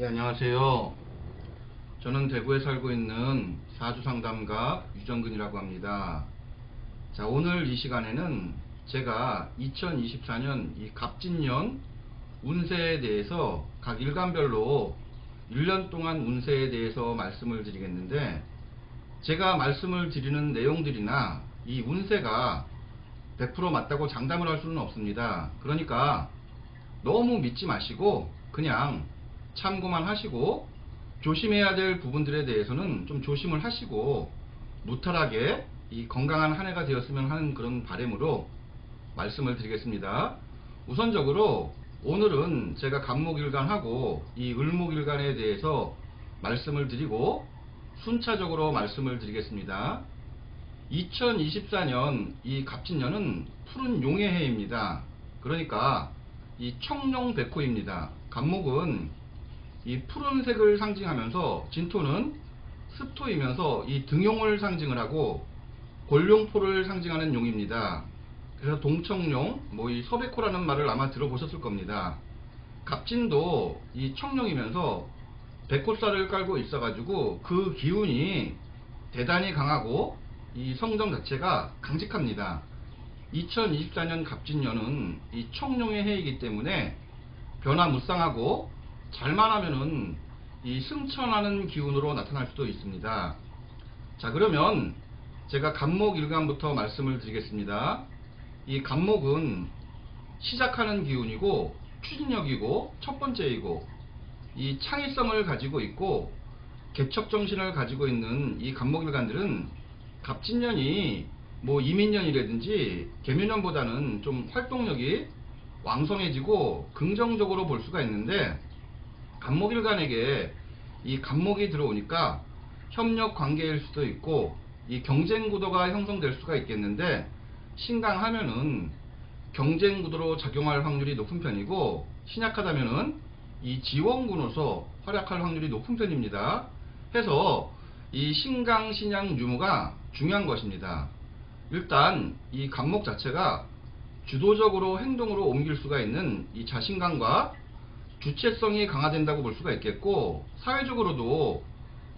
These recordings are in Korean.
예, 안녕하세요. 저는 대구에 살고 있는 사주 상담가 유정근이라고 합니다. 자, 오늘 이 시간에는 제가 2024년 이 갑진년 운세에 대해서 각 일간별로 1년 동안 운세에 대해서 말씀을 드리겠는데 제가 말씀을 드리는 내용들이나 이 운세가 100% 맞다고 장담을 할 수는 없습니다. 그러니까 너무 믿지 마시고 그냥 참고만 하시고 조심해야 될 부분들에 대해서는 좀 조심을 하시고 무탈하게 이 건강한 한 해가 되었으면 하는 그런 바람으로 말씀을 드리겠습니다. 우선적으로 오늘은 제가 간목일간하고 이 을목일간에 대해서 말씀을 드리고 순차적으로 말씀을 드리겠습니다. 2024년 이 갑진년은 푸른 용의 해입니다. 그러니까 이 청룡백호입니다. 간목은 이 푸른색을 상징하면서 진토는 습토이면서 이 등용을 상징을 하고 골룡포를 상징하는 용입니다. 그래서 동청룡, 뭐 이 서백호라는 말을 아마 들어보셨을 겁니다. 갑진도 이 청룡이면서 백호살을 깔고 있어가지고 그 기운이 대단히 강하고 이 성정 자체가 강직합니다. 2024년 갑진년은 이 청룡의 해이기 때문에 변화무쌍하고 잘만 하면은 이 승천하는 기운으로 나타날 수도 있습니다. 자 그러면 제가 간목 일간부터 말씀을 드리겠습니다. 이 간목은 시작하는 기운이고 추진력이고 첫 번째이고 이 창의성을 가지고 있고 개척 정신을 가지고 있는 이 간목일간들은 갑진년이 뭐 이민년이라든지 개묘년보다는 좀 활동력이 왕성해지고 긍정적으로 볼 수가 있는데 간목일간에게 이 간목이 들어오니까 협력 관계일 수도 있고 이 경쟁 구도가 형성될 수가 있겠는데 신강하면은 경쟁 구도로 작용할 확률이 높은 편이고 신약하다면은 이 지원군으로서 활약할 확률이 높은 편입니다. 해서 이 신강 신양 유무가 중요한 것입니다. 일단 이 간목 자체가 주도적으로 행동으로 옮길 수가 있는 이 자신감과 주체성이 강화된다고 볼 수가 있겠고 사회적으로도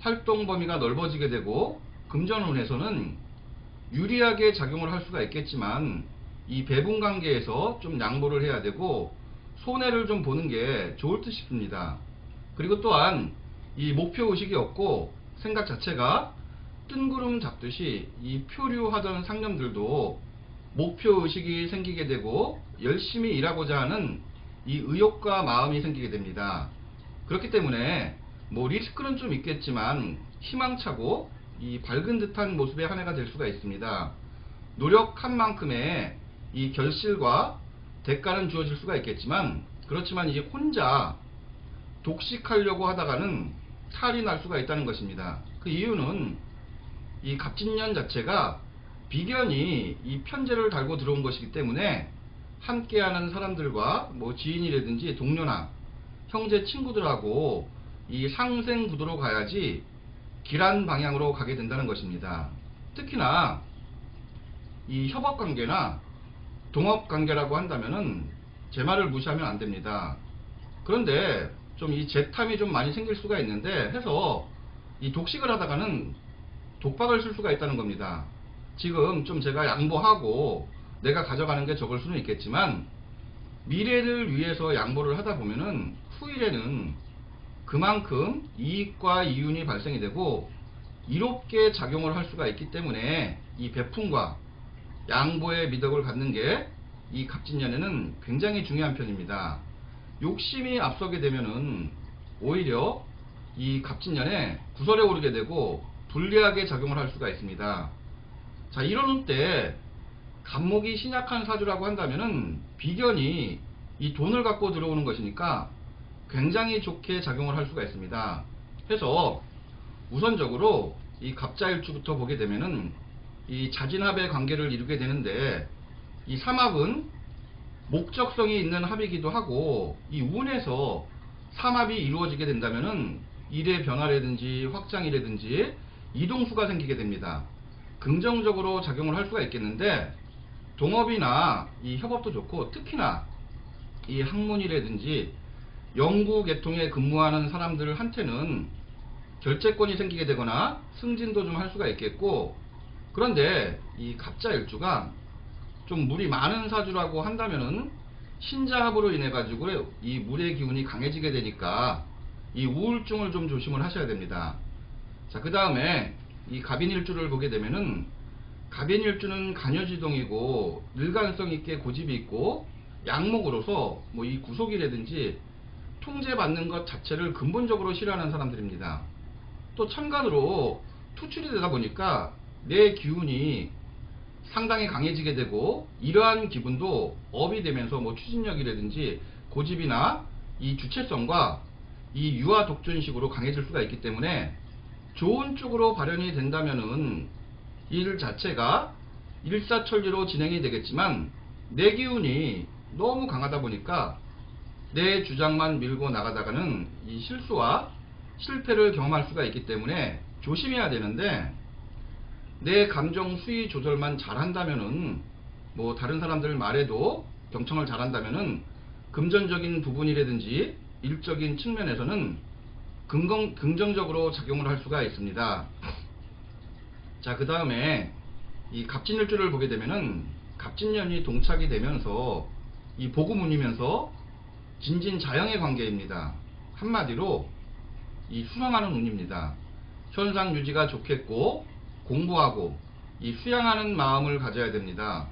활동 범위가 넓어지게 되고 금전운에서는 유리하게 작용을 할 수가 있겠지만 이 배분 관계에서 좀 양보를 해야 되고 손해를 좀 보는 게 좋을 듯 싶습니다. 그리고 또한 이 목표 의식이 없고 생각 자체가 뜬구름 잡듯이 이 표류하던 상념들도 목표 의식이 생기게 되고 열심히 일하고자 하는 이 의욕과 마음이 생기게 됩니다. 그렇기 때문에 뭐 리스크는 좀 있겠지만 희망차고 이 밝은 듯한 모습의 한 해가 될 수가 있습니다. 노력한 만큼의 이 결실과 대가는 주어질 수가 있겠지만 그렇지만 이제 혼자 독식하려고 하다가는 탈이 날 수가 있다는 것입니다. 그 이유는 이 갑진년 자체가 비견이 이 편제를 달고 들어온 것이기 때문에 함께하는 사람들과 뭐 지인이라든지 동료나 형제 친구들하고 이 상생 구도로 가야지 길한 방향으로 가게 된다는 것입니다. 특히나 이 협업 관계나 동업 관계라고 한다면은 제 말을 무시하면 안 됩니다. 그런데 좀 이 재탐이 좀 많이 생길 수가 있는데 해서 이 독식을 하다가는 독박을 쓸 수가 있다는 겁니다. 지금 좀 제가 양보하고 내가 가져가는 게 적을 수는 있겠지만 미래를 위해서 양보를 하다 보면은 후일에는 그만큼 이익과 이윤이 발생이 되고 이롭게 작용을 할 수가 있기 때문에 이 베품과 양보의 미덕을 갖는 게 이 갑진년에는 굉장히 중요한 편입니다. 욕심이 앞서게 되면은 오히려 이 갑진년에 구설에 오르게 되고 불리하게 작용을 할 수가 있습니다. 자, 이러는 때 간목이 신약한 사주라고 한다면은 비견이 이 돈을 갖고 들어오는 것이니까 굉장히 좋게 작용을 할 수가 있습니다. 해서 우선적으로 이 갑자일주부터 보게 되면은 이 자진합의 관계를 이루게 되는데 이 삼합은 목적성이 있는 합이기도 하고 이 운에서 삼합이 이루어지게 된다면은 일의 변화라든지 확장이라든지 이동수가 생기게 됩니다. 긍정적으로 작용을 할 수가 있겠는데 동업이나 이 협업도 좋고 특히나 이 학문이라든지 영구 계통에 근무하는 사람들한테는 결재권이 생기게 되거나 승진도 좀 할 수가 있겠고 그런데 이 갑자 일주가 좀 물이 많은 사주라고 한다면은 신자합으로 인해 가지고 이 물의 기운이 강해지게 되니까 이 우울증을 좀 조심을 하셔야 됩니다. 자, 그 다음에 이 갑인일주를 보게 되면은 갑인일주는 간여지동이고 일관성 있게 고집이 있고 양목으로서 뭐 이 구속이라든지 통제받는 것 자체를 근본적으로 싫어하는 사람들입니다. 또 천간으로 투출이 되다 보니까 내 기운이 상당히 강해지게 되고 이러한 기분도 업이 되면서 뭐 추진력이라든지 고집이나 이 주체성과 이 유아 독존식으로 강해질 수가 있기 때문에 좋은 쪽으로 발현이 된다면은 일 자체가 일사천리로 진행이 되겠지만 내 기운이 너무 강하다 보니까 내 주장만 밀고 나가다가는 이 실수와 실패를 경험할 수가 있기 때문에 조심해야 되는데 내 감정 수위 조절만 잘한다면은 뭐 다른 사람들 말에도 경청을 잘한다면은 금전적인 부분이라든지 일적인 측면에서는 긍정, 긍정적으로 작용을 할 수가 있습니다. 자, 그 다음에 이 갑진일주를 보게 되면은 갑진년이 동착이 되면서 이 복음운이면서 진진자영의 관계입니다. 한마디로 이 수상하는 운입니다. 현상 유지가 좋겠고 공부하고 이 수양하는 마음을 가져야 됩니다.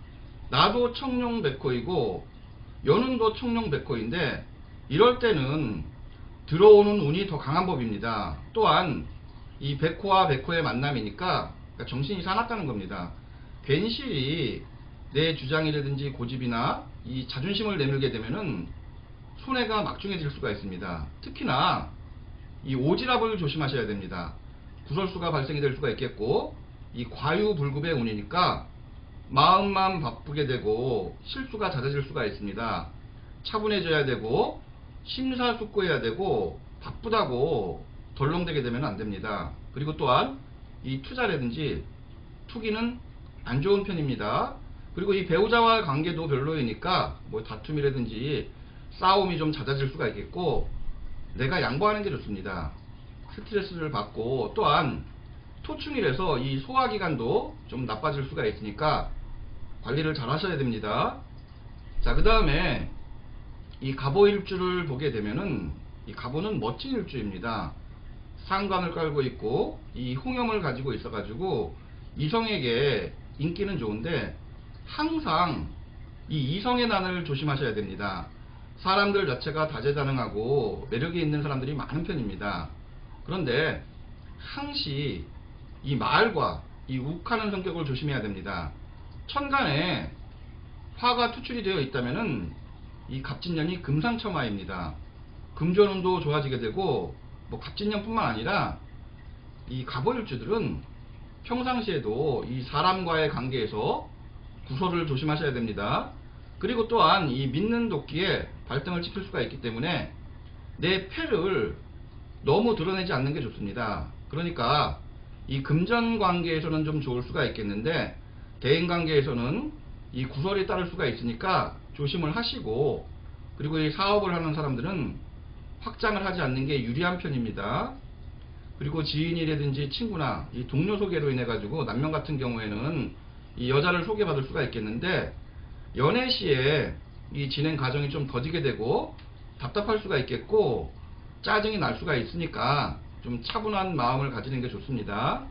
나도 청룡백호이고 연운도 청룡백호인데 이럴 때는 들어오는 운이 더 강한 법입니다. 또한 이 백호와 백호의 만남이니까 그러니까 정신이 사납다는 겁니다. 괜시리 내 주장이라든지 고집이나 이 자존심을 내밀게 되면은 손해가 막중해질 수가 있습니다. 특히나 이 오지랖을 조심하셔야 됩니다. 구설수가 발생이 될 수가 있겠고 이 과유불급의 운이니까 마음만 바쁘게 되고 실수가 잦아질 수가 있습니다. 차분해져야 되고 심사숙고해야 되고 바쁘다고 덜렁대게 되면 안 됩니다. 그리고 또한 이 투자라든지 투기는 안 좋은 편입니다. 그리고 이 배우자와 관계도 별로이니까 뭐 다툼이라든지 싸움이 좀 잦아질 수가 있겠고 내가 양보하는 게 좋습니다. 스트레스를 받고 또한 토충이라서 이 소화기관도 좀 나빠질 수가 있으니까 관리를 잘 하셔야 됩니다. 자, 그 다음에 이 갑오 일주를 보게 되면은 이 갑오는 멋진 일주입니다. 상관을 깔고 있고 이 홍염을 가지고 있어 가지고 이성에게 인기는 좋은데 항상 이 이성의 난을 조심하셔야 됩니다. 사람들 자체가 다재다능하고 매력이 있는 사람들이 많은 편입니다. 그런데 항시 이 말과 이 욱하는 성격을 조심해야 됩니다. 천간에 화가 투출이 되어 있다면은 이 갑진년이 금상첨화입니다. 금전운도 좋아지게 되고 뭐 갑진년뿐만 아니라 이 갑오일주들은 평상시에도 이 사람과의 관계에서 구설을 조심하셔야 됩니다. 그리고 또한 이 믿는 도끼에 발등을 찍힐 수가 있기 때문에 내 패를 너무 드러내지 않는 게 좋습니다. 그러니까 이 금전 관계에서는 좀 좋을 수가 있겠는데 대인 관계에서는 이 구설이 따를 수가 있으니까 조심을 하시고 그리고 이 사업을 하는 사람들은 확장을 하지 않는 게 유리한 편입니다. 그리고 지인이라든지 친구나 이 동료 소개로 인해 가지고 남녀 같은 경우에는 이 여자를 소개받을 수가 있겠는데 연애 시에 이 진행 과정이 좀 더디게 되고 답답할 수가 있겠고 짜증이 날 수가 있으니까 좀 차분한 마음을 가지는 게 좋습니다.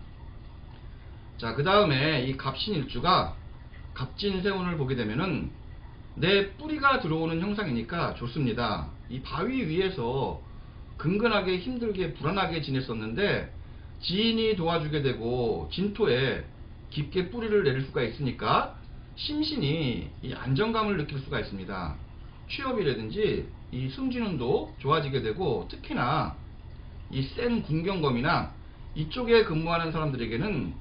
자, 그 다음에 이 갑신일주가 갑진세운을 보게 되면은 내 뿌리가 들어오는 형상이니까 좋습니다. 이 바위 위에서 근근하게 힘들게 불안하게 지냈었는데 지인이 도와주게 되고 진토에 깊게 뿌리를 내릴 수가 있으니까 심신이 이 안정감을 느낄 수가 있습니다. 취업이라든지 이 승진운도 좋아지게 되고 특히나 이 센 군경검이나 이쪽에 근무하는 사람들에게는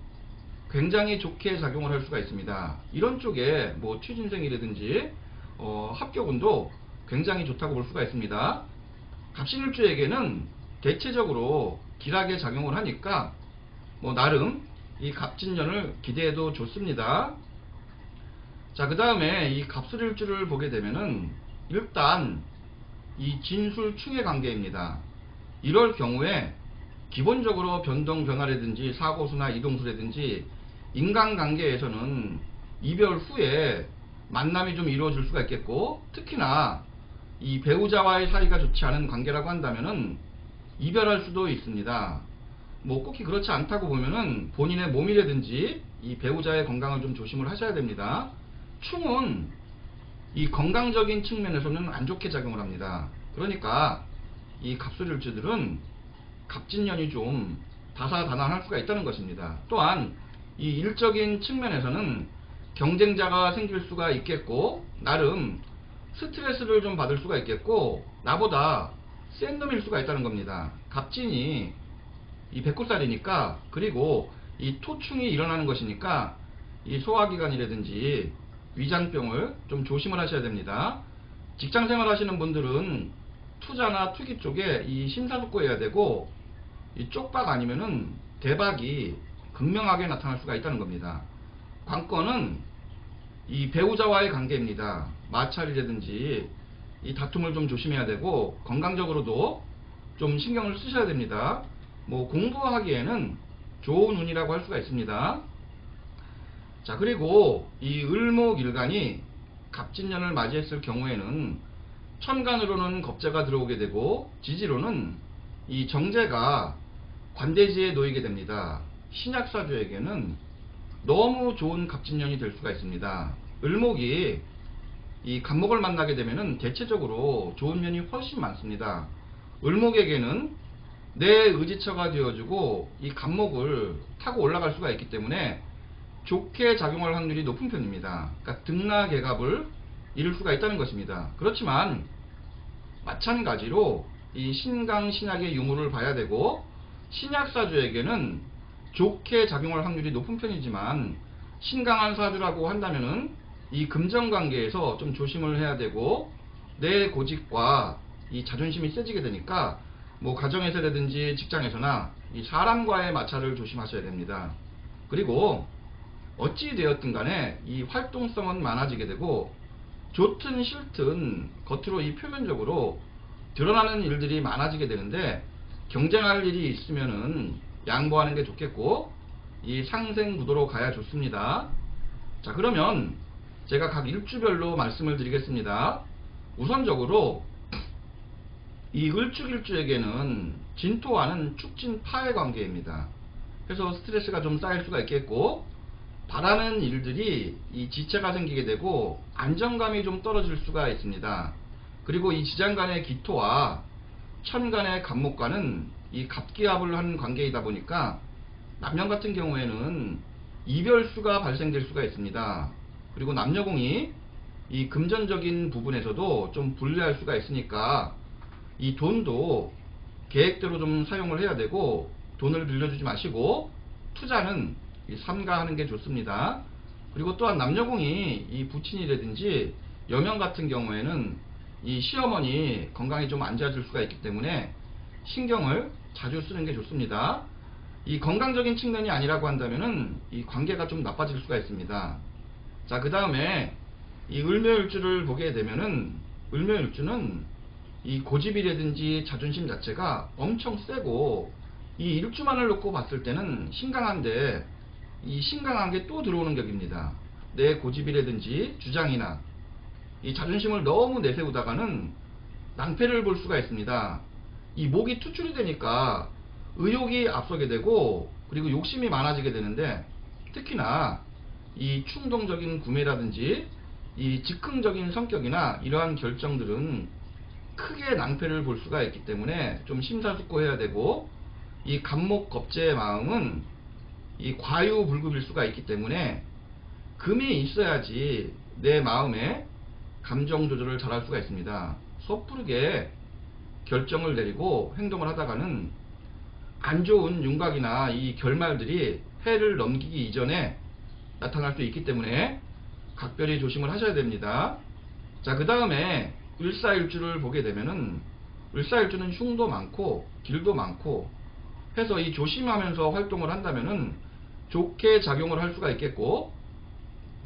굉장히 좋게 작용을 할 수가 있습니다. 이런 쪽에 뭐 취준생이라든지 어, 합격운도 굉장히 좋다고 볼 수가 있습니다. 갑신일주에게는 대체적으로 길하게 작용을 하니까 뭐 나름 이 갑진년을 기대해도 좋습니다. 자, 그 다음에 이 갑술일주를 보게 되면은 일단 이 진술충의 관계입니다. 이럴 경우에 기본적으로 변동 변화라든지 사고수나 이동수라든지 인간관계에서는 이별 후에 만남이 좀 이루어질 수가 있겠고 특히나 이 배우자와의 사이가 좋지 않은 관계라고 한다면은 이별할 수도 있습니다. 뭐 꼭히 그렇지 않다고 보면은 본인의 몸이라든지 이 배우자의 건강을 좀 조심을 하셔야 됩니다. 충은 이 건강적인 측면에서는 안 좋게 작용을 합니다. 그러니까 이 갑술일주들은 갑진년이 좀 다사다난할 수가 있다는 것입니다. 또한 이 일적인 측면에서는 경쟁자가 생길 수가 있겠고 나름 스트레스를 좀 받을 수가 있겠고 나보다 센 놈일 수가 있다는 겁니다. 갑진이 이 백구살이니까 그리고 이 토충이 일어나는 것이니까 이 소화기관이라든지 위장병을 좀 조심을 하셔야 됩니다. 직장생활 하시는 분들은 투자나 투기 쪽에 이 심사숙고해야 되고 이 쪽박 아니면은 대박이 극명하게 나타날 수가 있다는 겁니다. 관건은 이 배우자와의 관계입니다. 마찰이라든지 이 다툼을 좀 조심해야 되고 건강적으로도 좀 신경을 쓰셔야 됩니다. 뭐 공부하기에는 좋은 운이라고 할 수가 있습니다. 자 그리고 이 을목일간이 갑진년을 맞이했을 경우에는 천간으로는 겁재가 들어오게 되고 지지로는 이 정제가 관대지에 놓이게 됩니다. 신약사주에게는 너무 좋은 갑진년이 될 수가 있습니다. 을목이 이 간목을 만나게 되면은 대체적으로 좋은 면이 훨씬 많습니다. 을목에게는 내 의지처가 되어주고 이 간목을 타고 올라갈 수가 있기 때문에 좋게 작용할 확률이 높은 편입니다. 그러니까 등락개갑을 이룰 수가 있다는 것입니다. 그렇지만 마찬가지로 이 신강 신약의 유무를 봐야 되고 신약사주에게는 좋게 작용할 확률이 높은 편이지만 신강한 사주라고 한다면은 이 금전관계에서 좀 조심을 해야 되고 내 고집과 이 자존심이 세지게 되니까 뭐 가정에서라든지 직장에서나 이 사람과의 마찰을 조심하셔야 됩니다. 그리고 어찌 되었든 간에 이 활동성은 많아지게 되고 좋든 싫든 겉으로 이 표면적으로 드러나는 일들이 많아지게 되는데 경쟁할 일이 있으면은 양보하는 게 좋겠고 이 상생 구도로 가야 좋습니다. 자 그러면 제가 각 일주별로 말씀을 드리겠습니다. 우선적으로 이 을축일주에게는 진토와는 축진파의 관계입니다. 그래서 스트레스가 좀 쌓일 수가 있겠고 바라는 일들이 이 지체가 생기게 되고 안정감이 좀 떨어질 수가 있습니다. 그리고 이 지장간의 기토와 천간의 간목과는 이 갑기합을 한 관계이다 보니까 남녀 같은 경우에는 이별수가 발생될 수가 있습니다. 그리고 남녀공이 이 금전적인 부분에서도 좀 불리할 수가 있으니까 이 돈도 계획대로 좀 사용을 해야 되고 돈을 빌려주지 마시고 투자는 삼가하는 게 좋습니다. 그리고 또한 남녀공이 이 부친이라든지 여명 같은 경우에는 이 시어머니 건강이 좀 안 좋아질 수가 있기 때문에 신경을 자주 쓰는 게 좋습니다. 이 건강적인 측면이 아니라고 한다면은 이 관계가 좀 나빠질 수가 있습니다. 자, 그 다음에 이 을묘일주를 보게 되면은 을묘일주는 이 고집이라든지 자존심 자체가 엄청 세고 이 일주만을 놓고 봤을 때는 신강한데 이 신강한 게 또 들어오는 격입니다. 내 고집이라든지 주장이나 이 자존심을 너무 내세우다가는 낭패를 볼 수가 있습니다. 이 목이 투출이 되니까 의욕이 앞서게 되고 그리고 욕심이 많아지게 되는데 특히나 이 충동적인 구매라든지 이 즉흥적인 성격이나 이러한 결정들은 크게 낭패를 볼 수가 있기 때문에 좀 심사숙고해야 되고 이 간목 겁제의 마음은 이 과유불급일 수가 있기 때문에 금이 있어야지 내 마음에 감정 조절을 잘할 수가 있습니다. 섣부르게 결정을 내리고 행동을 하다가는 안 좋은 윤곽이나 이 결말들이 해를 넘기기 이전에 나타날 수 있기 때문에 각별히 조심을 하셔야 됩니다. 자, 그 다음에 을사일주를 보게 되면은 을사일주는 흉도 많고 길도 많고 해서 이 조심하면서 활동을 한다면은 좋게 작용을 할 수가 있겠고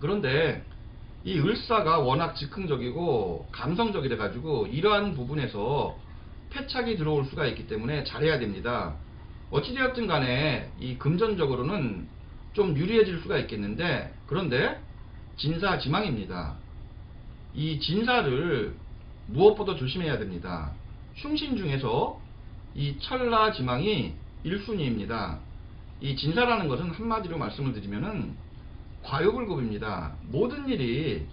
그런데 이 을사가 워낙 즉흥적이고 감성적이라 가지고 이러한 부분에서 패착이 들어올 수가 있기 때문에 잘해야 됩니다. 어찌되었든 간에 이 금전적으로는 좀 유리해질 수가 있겠는데 그런데 진사 지망입니다. 이 진사를 무엇보다 조심해야 됩니다. 흉신 중에서 이 철라지망이 1순위입니다. 이 진사라는 것은 한마디로 말씀을 드리면은 과유불급입니다. 모든 일이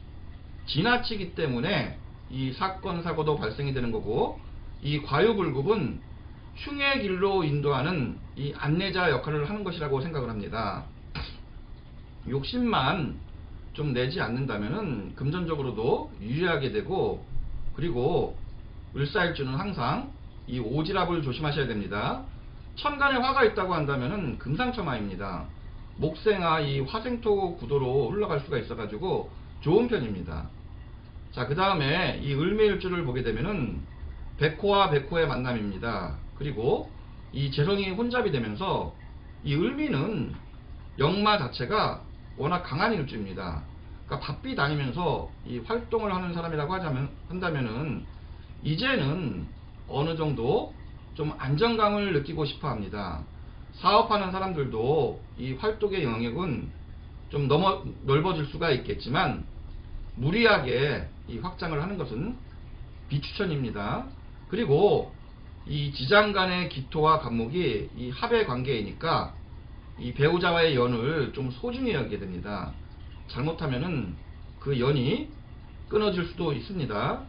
지나치기 때문에 이 사건 사고도 발생이 되는 거고 이 과유불급은 흉의 길로 인도하는 이 안내자 역할을 하는 것이라고 생각을 합니다. 욕심만 좀 내지 않는다면은 금전적으로도 유리하게 되고 그리고 을사일주는 항상 이 오지랖을 조심하셔야 됩니다. 천간에 화가 있다고 한다면은 금상첨화입니다. 목생화 이 화생토 구도로 흘러갈 수가 있어가지고 좋은 편입니다. 자, 그 다음에 이 을매일주를 보게 되면은 백호와 백호의 만남입니다. 그리고 이 재성이 혼잡이 되면서 이 을미는 역마 자체가 워낙 강한 일주입니다. 그러니까 바삐 다니면서 이 활동을 하는 사람이라고 하자면 한다면은 이제는 어느 정도 좀 안정감을 느끼고 싶어 합니다. 사업하는 사람들도 이 활동의 영역은 좀 넘어 넓어질 수가 있겠지만 무리하게 이 확장을 하는 것은 비추천입니다. 그리고 이 지장 간의 기토와 간목이 이 합의 관계이니까 이 배우자와의 연을 좀 소중히 여기게 됩니다. 잘못하면은 그 연이 끊어질 수도 있습니다.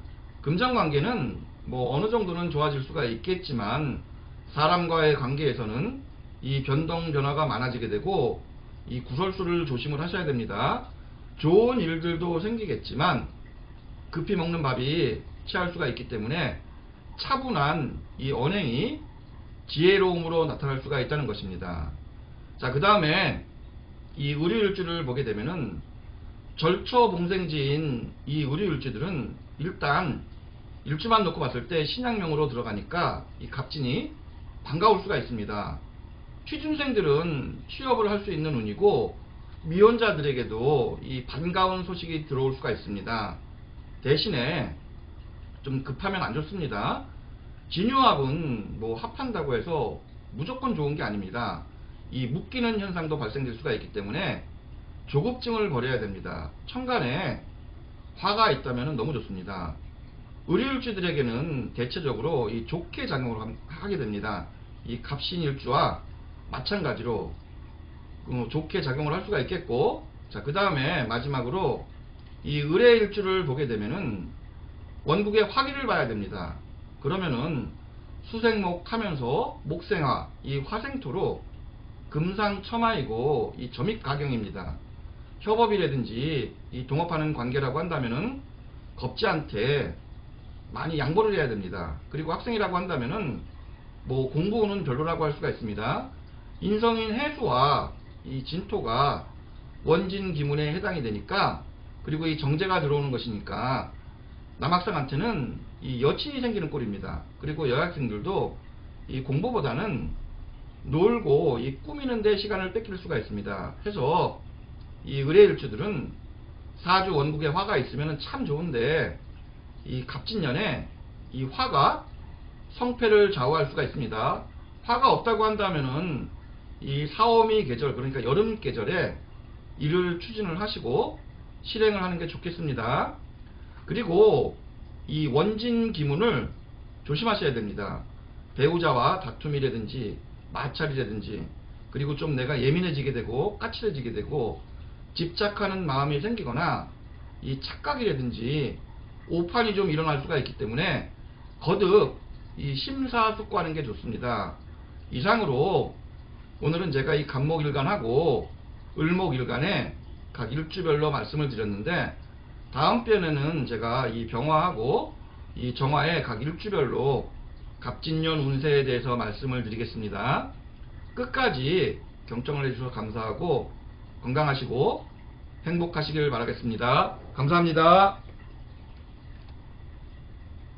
금전 관계는 뭐 어느 정도는 좋아질 수가 있겠지만 사람과의 관계에서는 이 변동 변화가 많아지게 되고 이 구설수를 조심을 하셔야 됩니다. 좋은 일들도 생기겠지만 급히 먹는 밥이 취할 수가 있기 때문에 차분한 이 언행이 지혜로움으로 나타날 수가 있다는 것입니다. 자, 그 다음에 이 의료일주를 보게 되면은 절초봉생지인 이 의료일주들은 일단 일주만 놓고 봤을 때 신약명으로 들어가니까 이 갑진이 반가울 수가 있습니다. 취준생들은 취업을 할 수 있는 운이고 미혼자들에게도 이 반가운 소식이 들어올 수가 있습니다. 대신에 좀 급하면 안 좋습니다. 진유합은 뭐 합한다고 해서 무조건 좋은 게 아닙니다. 이 묶이는 현상도 발생될 수가 있기 때문에 조급증을 버려야 됩니다. 천간에 화가 있다면 너무 좋습니다. 의료일주들에게는 대체적으로 이 좋게 작용을 하게 됩니다. 이 갑신일주와 마찬가지로 어, 좋게 작용을 할 수가 있겠고 자 그 다음에 마지막으로 이 의뢰일주를 보게 되면은 원국의 화기를 봐야 됩니다. 그러면은 수생목 하면서 목생화 이 화생토로 금상첨화이고 이 점입가경입니다. 협업이라든지 이 동업하는 관계라고 한다면은 겁지한테 많이 양보를 해야 됩니다. 그리고 학생이라고 한다면은 뭐 공부는 별로라고 할 수가 있습니다. 인성인 해수와 이 진토가 원진 기문에 해당이 되니까 그리고 이 정제가 들어오는 것이니까 남학생한테는 이 여친이 생기는 꼴입니다. 그리고 여학생들도 이 공부보다는 놀고 이 꾸미는 데 시간을 뺏길 수가 있습니다. 해서 이 의뢰일주들은 사주 원국에 화가 있으면 참 좋은데 이 갑진년에 이 화가 성패를 좌우할 수가 있습니다. 화가 없다고 한다면은 이 사오미 계절 그러니까 여름 계절에 일을 추진을 하시고 실행을 하는 게 좋겠습니다. 그리고 이 원진 기문을 조심하셔야 됩니다. 배우자와 다툼이라든지 마찰이라든지 그리고 좀 내가 예민해지게 되고 까칠해지게 되고 집착하는 마음이 생기거나 이 착각이라든지 오판이 좀 일어날 수가 있기 때문에 거듭 이 심사숙고하는 게 좋습니다. 이상으로 오늘은 제가 이 간목일간하고 을목일간에 각 일주별로 말씀을 드렸는데 다음 편에는 제가 이 병화하고 이 정화의 각 일주별로 갑진년 운세에 대해서 말씀을 드리겠습니다. 끝까지 경청을 해주셔서 감사하고 건강하시고 행복하시길 바라겠습니다. 감사합니다.